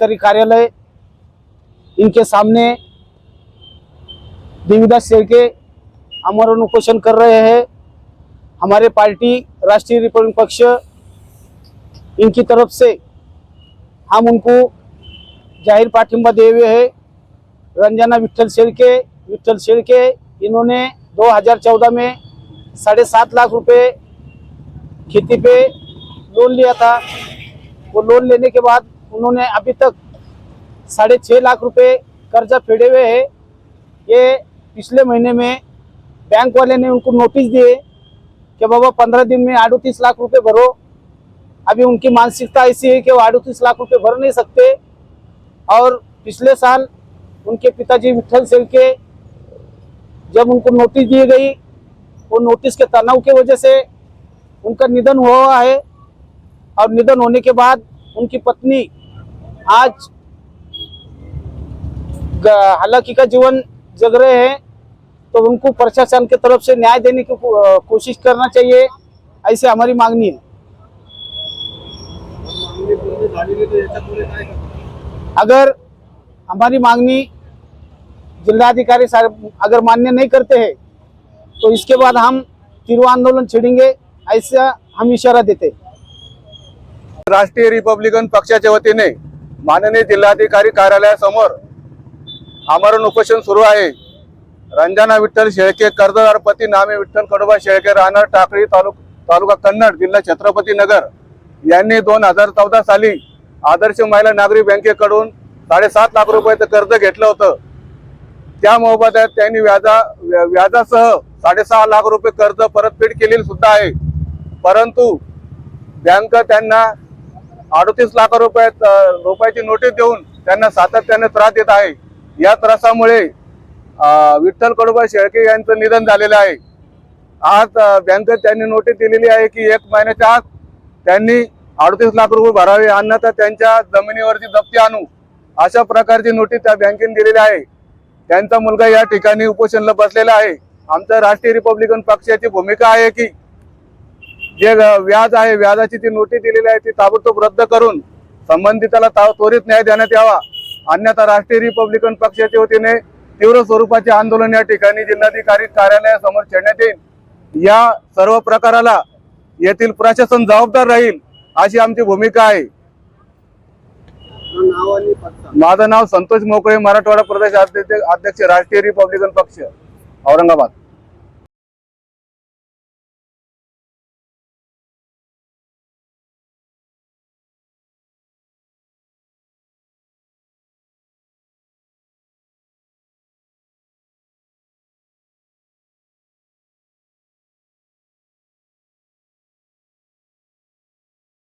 जिलाधिकारी कार्यालय इनके सामने देवीदास शेरके अमर उपोषण कर रहे हैं। हमारे पार्टी राष्ट्रीय रिपब्लिक पक्ष इनकी तरफ से हम उनको जाहिर पाठिंबा दिए हुए हैं। रंजना विठल शेरके विठल शेरके इन्होंने 2014 में साढ़े सात लाख रुपए खेती पे लोन लिया था। वो लोन लेने के बाद उन्होंने अभी तक साढ़े छः लाख रुपए कर्जा फेड़े हुए है। ये पिछले महीने में बैंक वाले ने उनको नोटिस दिए कि बाबा पंद्रह दिन में अड़तीस लाख रुपए भरो। अभी उनकी मानसिकता ऐसी है कि वो अड़तीस लाख रुपए भर नहीं सकते। और पिछले साल उनके पिताजी विठल सेल के जब उनको नोटिस दी गई, वो नोटिस के तनाव की वजह से उनका निधन हुआ है। और निधन होने के बाद उनकी पत्नी आज हालाँकि का जीवन जग रहे हैं तो उनको प्रशासन की तरफ़ से न्याय देने की कोशिश करना चाहिए, ऐसे हमारी मांगनी है। अगर हमारी मांगनी जिलाधिकारी साहब अगर मान्य नहीं करते हैं तो इसके बाद हम तिरु आंदोलन छेड़ेंगे, ऐसा हम इशारा देते राष्ट्रीय रिपब्लिकन पक्षाच्या वतीने माननीय जिल्हाधिकारी कार्यालयासमोर आमरण उपोषण सुरू आहे. रंजना विठ्ठल शेळके कर्जदार पती नामे विठ्ठल कडोबा शेळके राहणार टाकळी तालुक तालुका कन्नड जिल्हा छत्रपती नगर यांनी दोन हजार चौदा साली आदर्श महिला नागरी बँकेकडून साडेसात लाख रुपयाचं कर्ज घेतलं होतं. त्या मोबदल्यात त्यांनी व्याजा व्या- व्याजासह साडेसहा लाख रुपये कर्ज परतफेड केलेली सुद्धा आहे. परंतु बँक त्यांना अडतीस लाख रुपये रुपयाची नोटीस देऊन त्यांना सातत्याने त्रास देत आहे. या त्रासामुळे विठ्ठल कडोबा शेळके यांचं निधन झालेलं आहे. आज बँकेत त्यांनी नोटीस दिलेली आहे की एक महिन्याच्या आत त्यांनी अडतीस लाख रुपये भरावे अन्यथा त्यांच्या जमिनीवरती जप्ती आणू. अशा प्रकारची नोटीस त्या बँकेने दिलेली आहे. त्यांचा मुलगा या ठिकाणी उपोषणला बसलेला आहे. आमच्या राष्ट्रीय रिपब्लिकन पक्षाची भूमिका आहे की जे व्याज आहे व्याजाची जी नोटीस दिलेली आहे ती ताबडतोब रद्द करून संबंधिताला त्वरित न्याय देण्यात यावा. अन्यथा राष्ट्रीय रिपब्लिकन पक्षाच्या वतीने तीव्र स्वरूपाचे आंदोलन या ठिकाणी जिल्हाधिकारी कार्यालयासमोर छेडण्यात येईल. या सर्व प्रकाराला येथील प्रशासन जबाबदार राहील अशी आमची भूमिका आहे. माझं नाव संतोष मोकळे मराठवाडा प्रदेश अध्यक्ष अध्यक्ष राष्ट्रीय रिपब्लिकन पक्ष औरंगाबाद.